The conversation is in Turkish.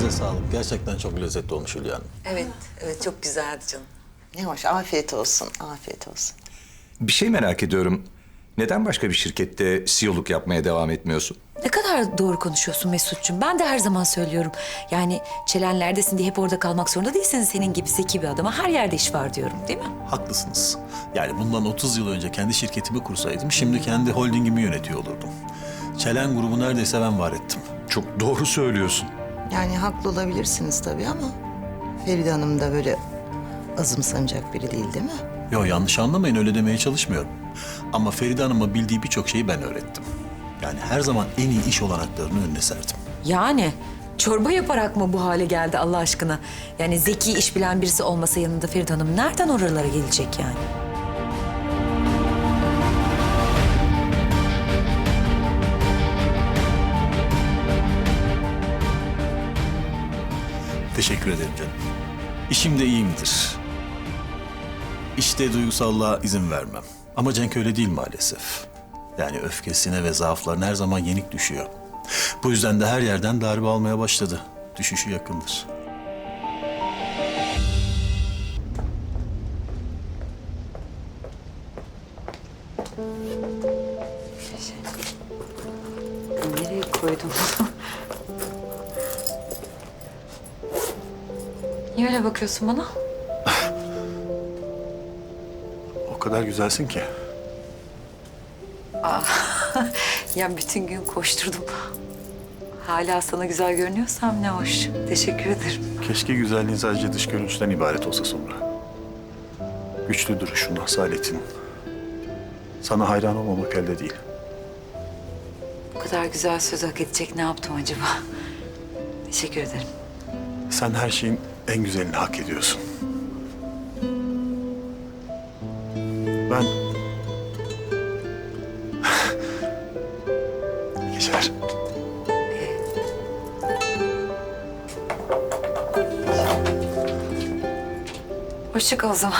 Elinize sağlık. Gerçekten çok lezzetli olmuş Hülya Hanım. Evet, evet çok güzeldi canım. Ne hoş, afiyet olsun, afiyet olsun. Bir şey merak ediyorum. Neden başka bir şirkette CEO'luk yapmaya devam etmiyorsun? Ne kadar doğru konuşuyorsun Mesut'cum. Ben de her zaman söylüyorum. Yani çelenlerdesin diye hep orada kalmak zorunda değilsin. Senin gibi zeki bir adama her yerde iş var diyorum değil mi? Haklısınız. Yani bundan 30 yıl önce kendi şirketimi kursaydım şimdi kendi holdingimi yönetiyor olurdum. Çelen grubu neredeyse ben var ettim. Çok doğru söylüyorsun. Yani haklı olabilirsiniz tabii ama Feride Hanım da böyle azımsanacak biri değil değil mi? Yo yanlış anlamayın öyle demeye çalışmıyorum. Ama Feride Hanım'a bildiği birçok şeyi ben öğrettim. Yani her zaman en iyi iş olanaklarını önüne serdim. Yani çorba yaparak mı bu hale geldi Allah aşkına? Yani zeki iş bilen birisi olmasa yanında Feride Hanım nereden oralara gelecek yani? Teşekkür ederim canım. İşim de iyi midir? İşte duygusallığa izin vermem. Ama Cenk öyle değil maalesef. Yani öfkesine ve zaaflarına her zaman yenik düşüyor. Bu yüzden de her yerden darbe almaya başladı. Düşüşü yakındır. Nereye koydum? Niye öyle bakıyorsun bana? O kadar güzelsin ki. Ya bütün gün koşturdum. Hala sana güzel görünüyorsam ne hoş. Teşekkür ederim. Keşke güzelliğin sadece dış görünüşten ibaret olsa sonra. Güçlü duruşun, asaletin. Sana hayran olmamak elde değil. Bu kadar güzel söz hak edecek ne yaptım acaba? Teşekkür ederim. Sen her şeyin en güzelini hak ediyorsun. Ben... İyi Geceler. Hoşça kal o zaman.